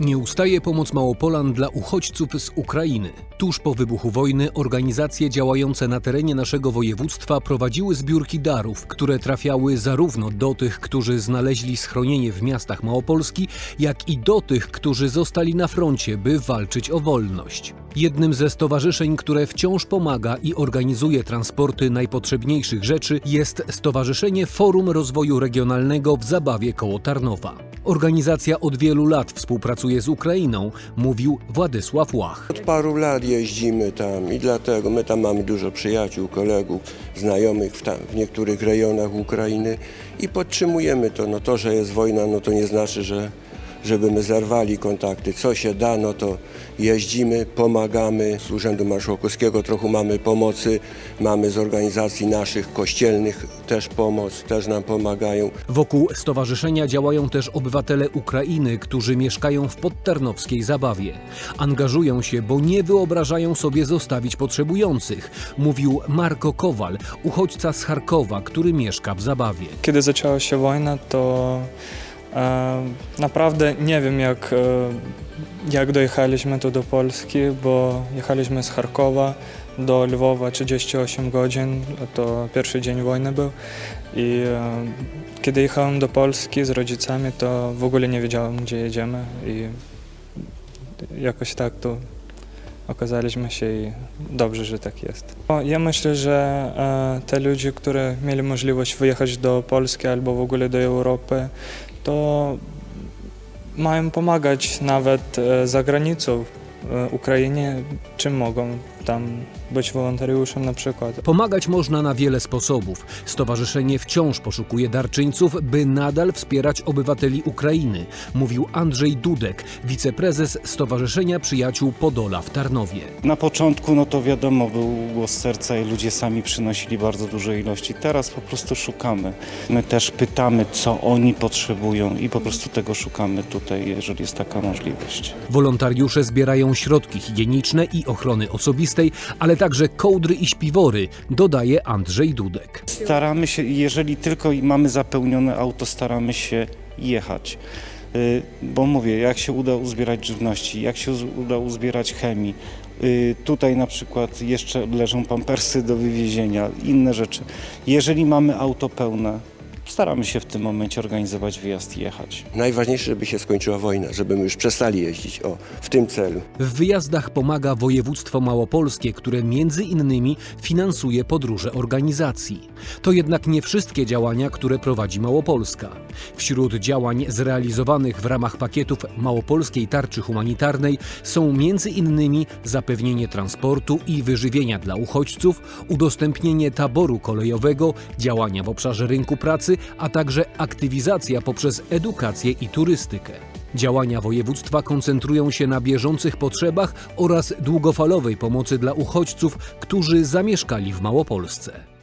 Nie ustaje pomoc Małopolan dla uchodźców z Ukrainy. Tuż po wybuchu wojny organizacje działające na terenie naszego województwa prowadziły zbiórki darów, które trafiały zarówno do tych, którzy znaleźli schronienie w miastach Małopolski, jak i do tych, którzy zostali na froncie, by walczyć o wolność. Jednym ze stowarzyszeń, które wciąż pomaga i organizuje transporty najpotrzebniejszych rzeczy jest Stowarzyszenie Forum Rozwoju Regionalnego w Zabawie koło Tarnowa. Organizacja od wielu lat współpracuje z Ukrainą, mówił Władysław Łach. Od paru lat jeździmy tam i dlatego my tam mamy dużo przyjaciół, kolegów, znajomych w, tam, w niektórych rejonach Ukrainy i podtrzymujemy to. No to, że jest wojna, no to nie znaczy, że żeby my zerwali kontakty. Co się da, no to jeździmy, pomagamy. Z Urzędu Marszałkowskiego trochę mamy pomocy, mamy z organizacji naszych kościelnych też pomoc, też nam pomagają. Wokół stowarzyszenia działają też obywatele Ukrainy, którzy mieszkają w podtarnowskiej Zabawie. Angażują się, bo nie wyobrażają sobie zostawić potrzebujących, mówił Marko Kowal, uchodźca z Charkowa, który mieszka w Zabawie. Kiedy zaczęła się wojna, to naprawdę nie wiem, jak, e, jak dojechaliśmy tu do Polski, bo jechaliśmy z Charkowa do Lwowa 38 godzin, to pierwszy dzień wojny był. I kiedy jechałem do Polski z rodzicami, to w ogóle nie wiedziałem, gdzie jedziemy i jakoś tak tu okazaliśmy się i dobrze, że tak jest. Ja myślę, że e, te ludzie, którzy mieli możliwość wyjechać do Polski albo w ogóle do Europy, to mają pomagać nawet e, za granicą e, Ukrainie, czym mogą tam być wolontariuszem na przykład. Pomagać można na wiele sposobów. Stowarzyszenie wciąż poszukuje darczyńców, by nadal wspierać obywateli Ukrainy, mówił Andrzej Dudek, wiceprezes Stowarzyszenia Przyjaciół Podola w Tarnowie. Na początku, no to wiadomo, był głos serca i ludzie sami przynosili bardzo duże ilości. Teraz po prostu szukamy. My też pytamy, co oni potrzebują i po prostu tego szukamy tutaj, jeżeli jest taka możliwość. Wolontariusze zbierają środki higieniczne i ochrony osobistej, ale także kołdry i śpiwory, dodaje Andrzej Dudek. Staramy się, jeżeli tylko mamy zapełnione auto, staramy się jechać. Y, Bo mówię, jak się uda uzbierać żywności, jak się uda uzbierać chemii, y, tutaj na przykład jeszcze leżą pampersy do wywiezienia, inne rzeczy. Jeżeli mamy auto pełne, staramy się w tym momencie organizować wyjazd i jechać. Najważniejsze, żeby się skończyła wojna, żeby my już przestali jeździć. O, w tym celu. W wyjazdach pomaga województwo małopolskie, które między innymi finansuje podróże organizacji. To jednak nie wszystkie działania, które prowadzi Małopolska. Wśród działań zrealizowanych w ramach pakietów Małopolskiej Tarczy Humanitarnej są między innymi zapewnienie transportu i wyżywienia dla uchodźców, udostępnienie taboru kolejowego, działania w obszarze rynku a także aktywizacja poprzez edukację i turystykę. Działania województwa koncentrują się na bieżących potrzebach oraz długofalowej pomocy dla uchodźców, którzy zamieszkali w Małopolsce.